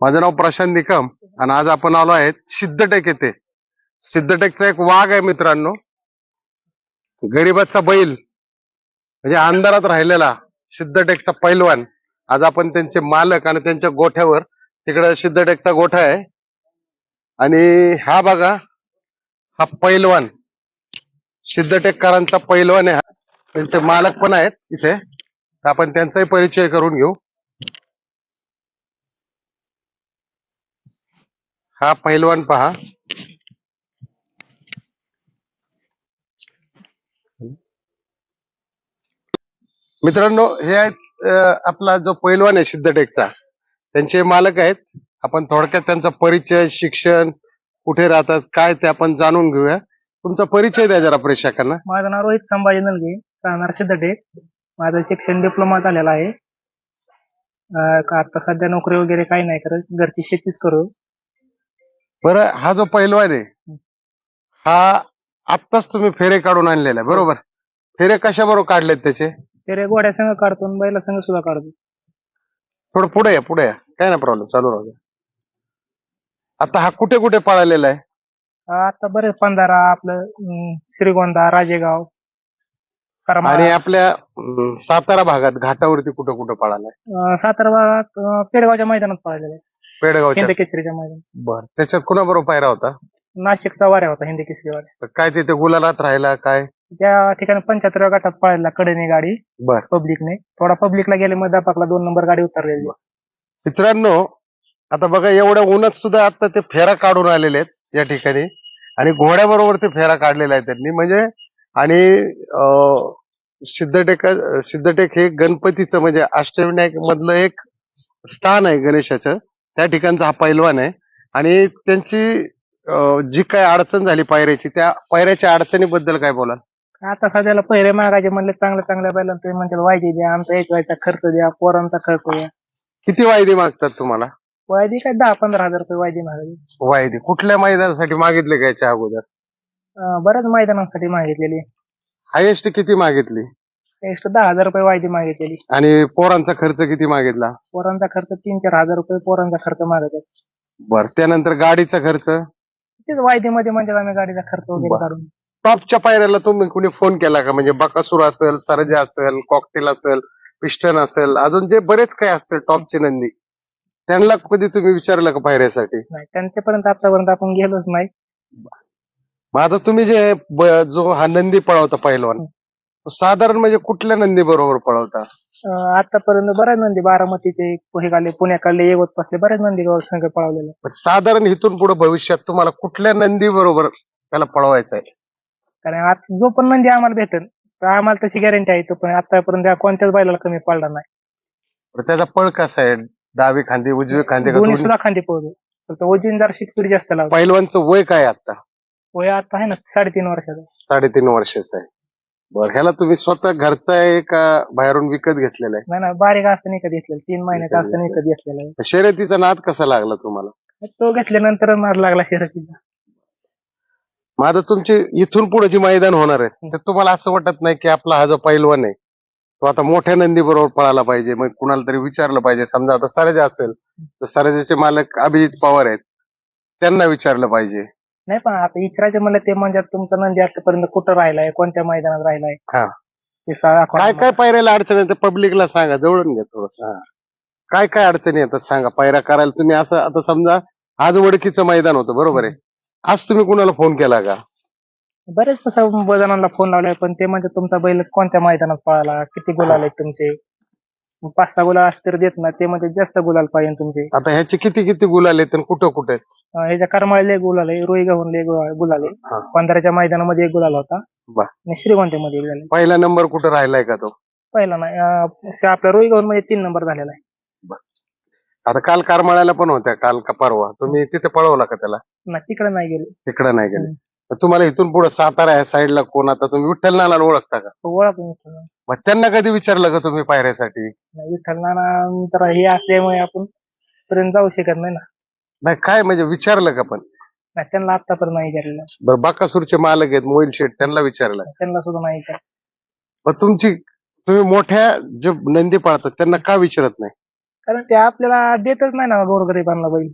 माझं नाव प्रशांत निकम आणि आज आपण आलो आहे सिद्धटेक येथे. सिद्धटेकचा एक वाघ आहे मित्रांनो. गरीबाचा बैल म्हणजे अंधारात राहिलेला सिद्धटेकचा पैलवान. आज आपण त्यांचे मालक आणि त्यांच्या गोठ्यावर तिकडे सिद्धटेकचा गोठा आहे. आणि हा बघा हा पैलवान सिद्धटेककरांचा पैलवान आहे. त्यांचे मालक पण आहेत इथे. तर आपण त्यांचाही परिचय करून घेऊ. हा पैलवान पहा. मित्रांनो हे आहेत आपला जो पैलवान आहे सिद्धटेकचा त्यांचे मालक आहेत. आपण थोडक्यात त्यांचा परिचय शिक्षण कुठे राहतात काय ते आपण जाणून घेऊया. तुमचा परिचय द्या जरा प्रेक्षकांना माझं नाव रोहित संभाजी नलगे राहणार सिद्धटेक. माझं शिक्षण डिप्लोमा झालेलं आहे. का आता सध्या नोकरी वगैरे काही नाही करत घरची शेतीच करू. बरं हा जो पैलवान आहे हा. आत्ताच तुम्ही फेरे काढून आणलेला आहे बरोबर? फेरे कशा बरोबर काढलेत त्याचे? तेरे गोड्या संघ काढतो आणि बैला संघ सुद्धा काढतो. थोडं पुढे या पुढे या. काय नाही प्रॉब्लेम चालू राहू द्या. आता हा कुठे कुठे पळालेला आहे? आता बरेच पंधारा आपलं अं, श्रीगोंदा राजेगाव करमाळा. आणि आपल्या अं, सातारा भागात घाटावरती कुठं कुठं पळालाय अं, सातारा भागात अं, पेडगावच्या मैदानात पळालेला आहे. पेडगावच्या. हिंद केसरीच्या बर. त्याच्यात कुणाबरोबर पायरा होता? नाशिकचा वाऱ्या होता हिंद केसरी वाऱ्या तर काय तिथे गुलालात राहिला काय? त्या ठिकाणी पंच्याहत्तर गटात पळालेला कडेने गाडी बर. पब्लिकने. थोडा पब्लिकला गेले मध्ये दापाकला दोन नंबर गाडी उतरलेली. मित्रांनो आता बघा एवढ्या उन्हात सुद्धा आता ते फेरा काढून आलेले आहेत या ठिकाणी. आणि घोड्याबरोबर ते फेरा काढलेला आहे त्यांनी. म्हणजे आणि अं, सिद्धटेक सिद्धटेक हे गणपतीचं म्हणजे अष्टविनायक मधलं एक स्थान आहे गणेशाचं. त्या ठिकाणचा हा पैलवान आहे. आणि त्यांची जी काय अडचण झाली पायऱ्याची त्या पायऱ्याच्या अडचणीबद्दल काय बोला आता सध्याला पहिरे मागायचे म्हणले चांगल्या चांगल्या बैलांना ते म्हणतात वायदी द्या आमचा एक व्हायचा खर्च द्या पोरांचा खर्च द्या. किती वायदे मागतात तुम्हाला? वायदी काय दहा पंधरा हजार रुपये वायदी मागायची. वायदे. कुठल्या मैदानासाठी मागितले का याच्या अगोदर? बऱ्याच मैदानांसाठी मागितलेली. हायेस्ट किती मागितली? एक्स्ट्रा दहा हजार रुपये वायदी मागितलेली. आणि पोरांचा खर्च किती मागितला? पोरांचा खर्च तीन चार हजार रुपये पोरांचा खर्च मागायचा बर त्यानंतर गाडीचा खर्च? तेच वायदीमध्ये म्हणजे आम्ही गाडीचा खर्च वगैरे बरं. काढून. टॉपच्या पायऱ्याला तुम्ही कुणी फोन केला का? म्हणजे बकासूर असेल सरजा असेल कॉकटेल असेल पिस्टन असेल अजून जे बरेच काही असतील टॉपचे नंदी त्यांना कधी तुम्ही विचारलं का पायऱ्यासाठी? नाही त्यांच्यापर्यंत आतापर्यंत आपण गेलोच नाही. मग आता तुम्ही जे ब- जो हा नंदी पळवता पहिलवान तो साधारण म्हणजे कुठल्या नंदी बरोबर पळवता? अं, आतापर्यंत बऱ्याच नंदी बारामतीचे पुढे पुण्याकडले येवत पसले बऱ्याच नंदी संघ पळवलेले. पण साधारण इथून पुढे भविष्यात तुम्हाला कुठल्या नंदी बरोबर त्याला पळवायचं आहे? कारण आत- जो पण नंदी आम्हाला भेटेल तर आम्हाला तशी गॅरंटी आहे तो पण. आतापर्यंत त्या कोणत्याच बैलाला कमी पडला नाही. तर त्याचा पळ कसा आहे? डावी खांदी उजवी खांदी का दोन्ही दोन्ही? सुद्धा खांदी पळतो फक्त वजून जर स्पीड जास्त लावतो पहिलवानचं वय काय आहे आता वय आता आहे ना साडेतीन वर्षाचा. साडेतीन वर्षाचं आहे. बर ह्याला तुम्ही स्वतः घरचा आहे का बाहेरून विकत घेतलेला आहे? नाही ना बारीक असताना विकत घेतलेलं. तीन महिन्याचा असताना विकत घेतलेला आहे. शर्यतीचा नाद कसा लागला तुम्हाला? तो घेतल्यानंतर मार लागला शर्यतीचा. मग आता तुमची इथून पुढे जी मैदान होणार आहे तर तुम्हाला असं वाटत नाही की आपला हा जो पैलवान आहे तो आता मोठ्या नंदी बरोबर पळाला पाहिजे मग कुणाला तरी विचारलं पाहिजे. समजा आता सरजा असेल तर सरजाचे मालक अभिजित पवार आहेत त्यांना विचारलं पाहिजे. नाही पण आता इचराचे म्हणलं ते म्हणजे तुमचा नंदी आतापर्यंत कुठं राहिलाय? कोणत्या मैदानात राहिलाय? हा. ते काय काय पायऱ्याला अडचण येते पब्लिकला सांगा जवळून घ्या थोडस काय काय अडचणी येतात सांगा पायऱ्या करायला तुम्ही असं आता समजा आज वडकीचं मैदान होतं बरोबर आहे. आज तुम्ही कुणाला फोन केला का? बरेच तसं जणांना फोन लावलाय पण ते म्हणजे तुमचा बैल कोणत्या मैदानात पळाला? किती गुलाल आहेत तुमचे? पाच सहा गुलाल असते तर देत ना ते म्हणजे जास्त गुलाल पाहिजे तुमचे. आता ह्याचे किती किती गुलाल आहेत आणि कुठं कुठं आहेत? अं, ह्याच्या करमाळले एक गुलाल आहे. रोई गव्हून एक गुलाल- गुलाल आहे. पंधराच्या मैदानामध्ये एक गुलाल होता. वा. आणि श्रीगोंद्यामध्ये एक झाला. पहिला नंबर कुठं राहिलाय का तो? पहिला नाही. अं, स- आपल्या रोई गव्हून मध्ये तीन नंबर झालेला आहे. आता काल करमाळ्याला पण होत्या काल का परवा. तुम्ही तिथे पळवला का त्याला? नाही तिकडे नाही गेले. तिकडं नाही गेले. तर तुम्हाला इथून पुढे सातारा ह्या साईडला कोण आता तुम्ही विठ्ठल नानाला ओळखता का? तो ओळख नाना. मग त्यांना कधी विचारलं का तुम्ही पायऱ्यासाठी? नाही, विठ्ठल नाना तर हे असल्यामुळे आपण पर्यंत जाऊ शकत नाही ना. नाही काय म्हणजे विचारलं का पण? नाही त्यांना आतापर्यंत नाही विचारलेलं. बरं बाकासूरचे मालक आहेत मोईल शेठ त्यांना विचारलं. त्यांना सुद्धा नाही विचार मग तुमची तुम्ही मोठ्या जे नंदी पाळतात त्यांना का विचारत नाही? कारण ते आपल्याला देतच नाही ना गोरगरिबांना बैल.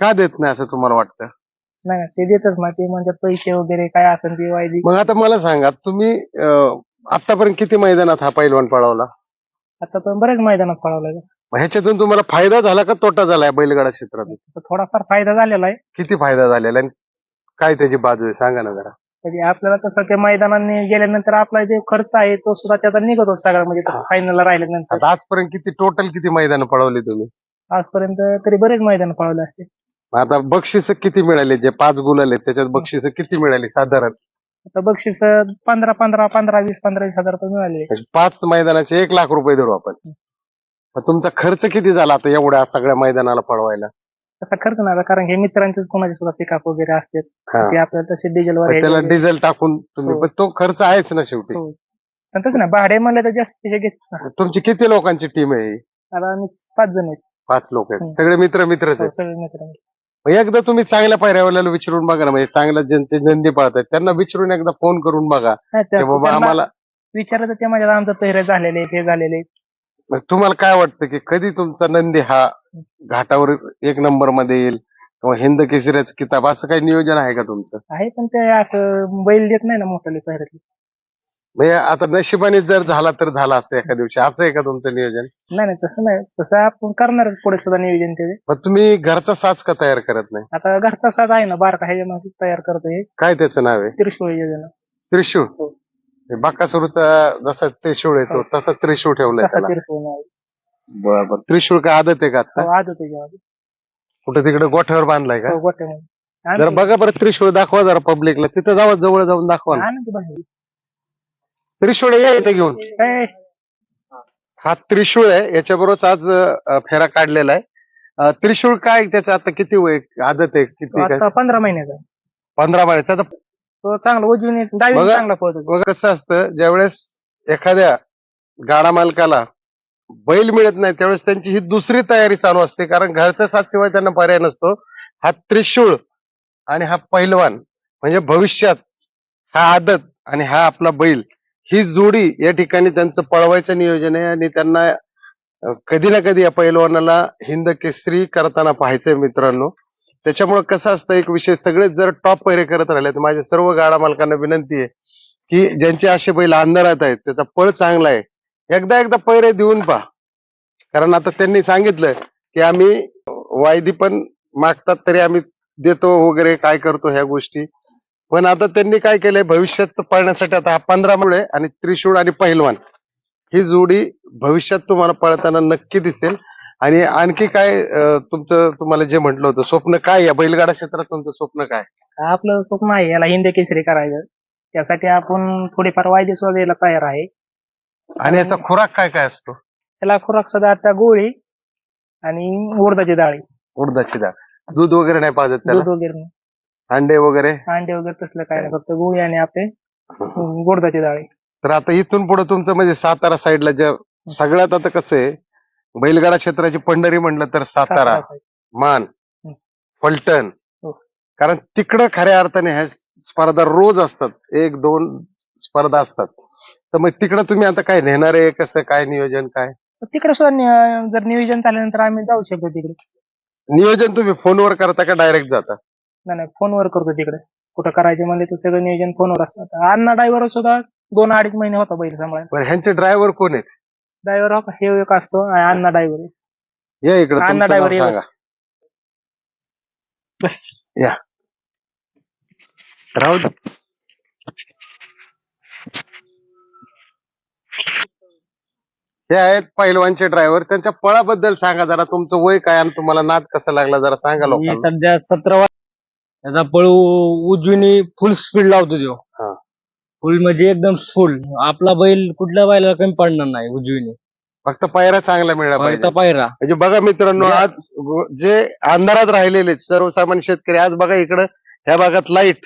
का देत नाही असं तुम्हाला वाटतं? नाही ना ते देतच नाही ते म्हणजे पैसे वगैरे काय असेल ते वायदी मग आता मला सांगा तुम्ही आतापर्यंत किती मैदानात हा पैलवान पळवला? आता पण बरेच मैदानात पळवलं मग ह्याच्यातून तुम्हाला फायदा झाला का तोटा झालाय बैलगाडा क्षेत्रात? थोडाफार फायदा झालेला आहे. किती फायदा झालेला आणि काय त्याची बाजू आहे? सांगा ना जरा. म्हणजे आपल्याला तसं त्या मैदानाने गेल्यानंतर आपला जे खर्च आहे तो सुद्धा त्याचा निघतो सगळा म्हणजे तसं फायनलला राहिल्यानंतर. आजपर्यंत किती टोटल किती मैदान पळवली तुम्ही? आजपर्यंत तरी बरेच मैदान पळवले असते आता बक्षीस किती मिळाले जे पाच गुलाल त्याच्यात बक्षीस किती मिळाली साधारण आता बक्षीस पंधरा पंधरा पंधरा वीस पंधरा वीस हजार रुपये मिळाले म्हणजे पाच मैदानाचे एक लाख रुपये धरू आपण मग तुमचा खर्च किती झाला आता एवढ्या सगळ्या मैदानाला पळवायला तसा खर्च नाही आला, कारण हे मित्रांचेच कोणाचे सुद्धा पिकअप वगैरे असतात हा. ते आपल्याला तसे डिझेलवर मग त्याला डिझेल टाकून तुम्ही हो. पण तो खर्च आहेच ना शेवटी हो. पण तसं नाही भाडे म्हणलं तर जास्त पैसे घेत. तुमची किती लोकांची टीम आहे ही? आता आम्ही पाच जण आहेत पाच लोक आहेत हम्म. सगळे मित्र मित्रच हो, आहेत सगळे मित्र एकदा तुम्ही चांगल्या पायऱ्यावाल्याला विचारून बघा ना म्हणजे चांगल्या ज्यांचे नंदी पळतात त्यांना विचारून एकदा फोन करून बघा की बाबा आम्हाला विचारलं तर ते माझ्या आमचं पहिरे झालेले हे झालेले मग तुम्हाला काय वाटतं की कधी तुमचा नंदी हा घाटावर एक नंबरमध्ये येईल? किंवा हिंद केसरीचं किताब असं काही नियोजन आहे का तुमचं? आहे पण ते असं बैल देत नाही ना मोठ्याले पहिऱ्यातले म्हणजे आता नशिबाने जर झाला तर झाला असं एका दिवशी. असं आहे का तुमचं नियोजन? नाही नाही तसं नाही. तसं आपण करणार पुढे सुद्धा नियोजन ते. मग तुम्ही घरचा साच का तयार करत नाही? आता घरचा साध आहे ना बारका ह्याच्यामध्येच तयार करतोय काय त्याचं नाव आहे? त्रिशूळ योजना. त्रिशूळ? हो. बाकासुरूचा जसा त्रिशूळ आहे तो तसा त्रिशूळ ठेवलाय तसा त्याला. त्रिशूळ नाव बरोबर त्रिशूळ काय आदत आहे का आता? हो, आजच आहे. कुठे तिकडे गोठ्यावर बांधलाय का? हो, गोट्यामध्ये. जरा आणखी- बघा बरं त्रिशूळ दाखवा जरा पब्लिकला तिथं जावा जवळ जाऊन दाखवा ना. आणखी बाहेर. त्रिशूळ या इथे घेऊन. हा त्रिशूळ आहे याच्याबरोबर आज अं, फेरा काढलेला आहे. त्रिशूळ काय त्याचं आता किती वय आदत आहे किती काय? आता पंधरा महिन्याचा. आहे. पंधरा महिन्याचा. आता तो चांगला उजवीने डावी बघा. चांगला पळतो. बघा कसं असतं ज्यावेळेस एखाद्या गाडा मालकाला बैल मिळत नाही त्यावेळेस त्यांची ही दुसरी तयारी चालू असते. कारण घरच्या साथ शिवाय त्यांना पर्याय नसतो. हा त्रिशूळ आणि हा पैलवान म्हणजे भविष्यात हा आदत आणि हा आपला बैल ही जोडी या ठिकाणी त्यांचं पळवायचं नियोजन आहे आणि त्यांना कधी ना कधी या पैलवानाला हिंद केसरी करताना पाहायचंय मित्रांनो. त्याच्यामुळे कसं असतं एक विषय सगळेच जर टॉप पैरे करत राहिले तर माझ्या सर्व गाडा मालकांना विनंती आहे की ज्यांचे असे बैल अंधारात आहेत त्याचा पळ चांगला आहे. एकदा एकदा पैरे देऊन पहा. कारण आता त्यांनी सांगितलं की आम्ही वायदी पण मागतात तरी आम्ही देतो वगैरे काय करतो ह्या गोष्टी. पण आता त्यांनी काय केलंय? भविष्यात पळण्यासाठी आता हा पंधरा मुळे आणि त्रिशूळ आणि पहिलवान ही जोडी भविष्यात तुम्हाला पळताना नक्की दिसेल. आणि आणखी काय तुमचं तुम्हाला जे म्हटलं होतं स्वप्न काय? या बैलगाडा क्षेत्रात तुमचं स्वप्न काय? आपलं स्वप्न आहे याला हिंद केसरी करायचं. त्यासाठी आपण थोडीफार वायदे सुद्धा द्यायला तयार आहे. आणि याचा खुराक काय काय असतो? त्याला खुराक सुद्धा आता गोळी आणि उडदाची डाळी. उडदाची डाळ. दूध वगैरे नाही पाजत त्याला? दूध वगैरे नाही. अंडे वगैरे? अंडे वगैरे तसलं काय नाही फक्त गोळी आणि आपले उडदाची डाळी. तर आता इथून पुढे तुमचं म्हणजे सातारा साईडला ज्या सगळ्यात आता कसं आहे बैलगाडा क्षेत्राची पंढरी म्हणलं तर सातारा. मान. फलटण. हो. कारण तिकडं खऱ्या अर्थाने ह्या स्पर्धा रोज असतात एक दोन स्पर्धा असतात. तर मग तिकडं तुम्ही आता काय नेणार आहे कसं काय नियोजन काय? तिकडे सुद्धा जर नियोजन झाल्यानंतर आम्ही जाऊ शकतो तिकडे. नियोजन तुम्ही फोनवर करता का डायरेक्ट जाता? नाही नाही फोनवर करतो तिकडे. कुठं करायचे म्हणजे ते सगळं नियोजन फोनवर असतं. अण्णा ड्रायव्हर सुद्धा दोन अडीच महिने होता बैल सांभाळायला. पण ह्यांचे ड्रायव्हर कोण आहेत? ड्रायव्हर हे एक असतो आणि अण्णा ड्रायव्हर या इकडे अण्णा तुमचं नाव driver सांगा. बस. राहू दे हे आहेत पैलवानचे ड्रायव्हर त्यांच्या पळाबद्दल सांगा जरा तुमचं वय काय आणि तुम्हाला नाद कसा लागला जरा सांगा मी लोकांना. सध्या सतरा त्याचा पळू उजवीने फुल स्पीड लावतो तो. हा. फुल म्हणजे एकदम फुल आपला बैल कुठल्या बैलाला कमी पडणार नाही उजवीने. फक्त पायऱ्या चांगल्या मिळाल्या फक्त पायरा. म्हणजे बघा मित्रांनो म्हणजे- आज ग- जे अंधारात राहिलेले सर्वसामान्य शेतकरी आज बघा इकडं ह्या भागात लाइट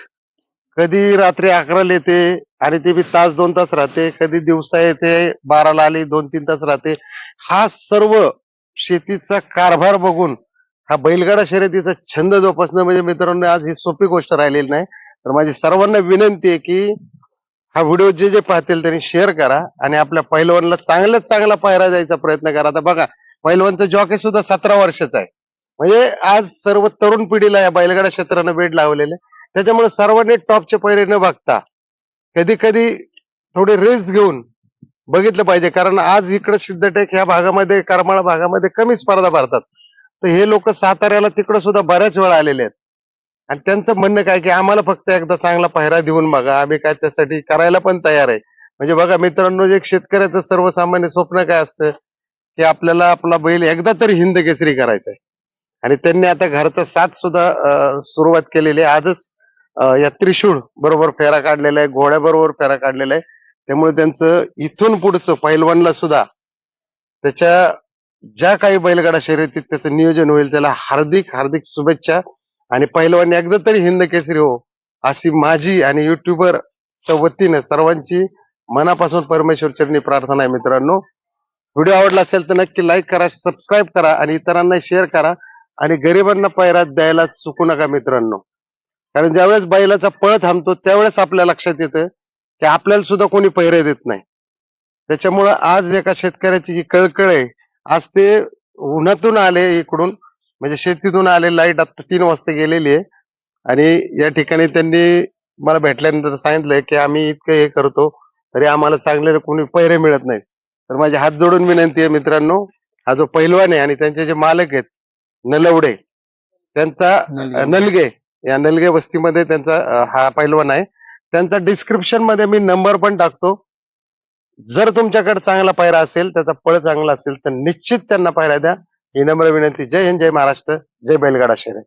कधी रात्री अकराला येते आणि ते बी तास दोन तास राहते. कधी दिवसा येते बाराला आली दोन तीन तास राहते. हा सर्व शेतीचा कारभार बघून हा बैलगाडा शर्यतीचा छंद जोपासणं म्हणजे मित्रांनो आज ही सोपी गोष्ट राहिलेली नाही. तर माझी सर्वांना विनंती आहे की हा व्हिडिओ जे जे पाहतील त्यांनी शेअर करा आणि आपल्या पहिलवानला चांगल्यात चांगला पायरा द्यायचा प्रयत्न करा. आता बघा पैलवानचं जॉकी सुद्धा सतरा वर्षाचा आहे. म्हणजे आज सर्व तरुण पिढीला या बैलगाडा क्षेत्रानं वेड लावलेले त्याच्यामुळे सर्वांनी टॉपचे पैरे न बघता कधी कधी थोडी रिस्क घेऊन बघितलं पाहिजे. कारण आज इकडे सिद्धटेक ह्या भागामध्ये करमाळा भागामध्ये कमी स्पर्धा भरतात. तर हे लोक साताऱ्याला तिकडे सुद्धा बऱ्याच वेळा आलेले आहेत. आणि त्यांचं म्हणणं काय की आम्हाला फक्त एकदा चांगला पायरा देऊन बघा आम्ही काय त्यासाठी करायला पण तयार आहे. म्हणजे बघा मित्रांनो जे शेतकऱ्याचं सर्वसामान्य स्वप्न काय असतं की आपल्याला आपला बैल एकदा तरी हिंद केसरी करायचा आहे. आणि त्यांनी आता घरचा साथ सुद्धा सुरुवात केलेली आहे. आजच या त्रिशूळ बरोबर फेरा काढलेला आहे घोड्याबरोबर फेरा काढलेला आहे. त्यामुळे त्यांचं इथून पुढचं पैलवानला सुद्धा त्याच्या ज्या काही बैलगाडा शर्यतीत त्याचं नियोजन होईल त्याला हार्दिक हार्दिक शुभेच्छा. आणि पहिलवानी एकदा तरी हिंद केसरी हो अशी माझी आणि युट्यूबरच्या वतीनं सर्वांची मनापासून परमेश्वर चरणी प्रार्थना आहे मित्रांनो. व्हिडिओ आवडला असेल तर नक्की लाईक करा सबस्क्राईब करा आणि इतरांना शेअर करा. आणि गरिबांना पैरात द्यायला चुकू नका मित्रांनो. कारण ज्यावेळेस बैलाचा पळ थांबतो त्यावेळेस आपल्या लक्षात येतं की आपल्याला सुद्धा कोणी पैरे देत नाही. त्याच्यामुळं आज एका शेतकऱ्याची जी कळकळ आहे आज ते उन्हातून आले इकडून म्हणजे शेतीतून आले लाइट आता तीन वाजता गेलेली आहे. आणि या ठिकाणी त्यांनी मला भेटल्यानंतर सांगितलंय की आम्ही इतकं हे करतो तरी आम्हाला चांगले कोणी पैरे मिळत नाहीत. तर माझे हात जोडून विनंती आहे मित्रांनो हा जो पैलवान आहे आणि त्यांचे जे मालक आहेत नलवडे त्यांचा नलगे. या नलगे वस्तीमध्ये त्यांचा हा पैलवान आहे. त्यांचा डिस्क्रिप्शनमध्ये मी नंबर पण टाकतो. जर तुमच्याकडे चांगला पायरा असेल त्याचा पळ चांगला असेल तर निश्चित त्यांना पायरा द्या. ही नम्र विनंती. जय हिंद जय महाराष्ट्र जय बैलगाडा शर्यत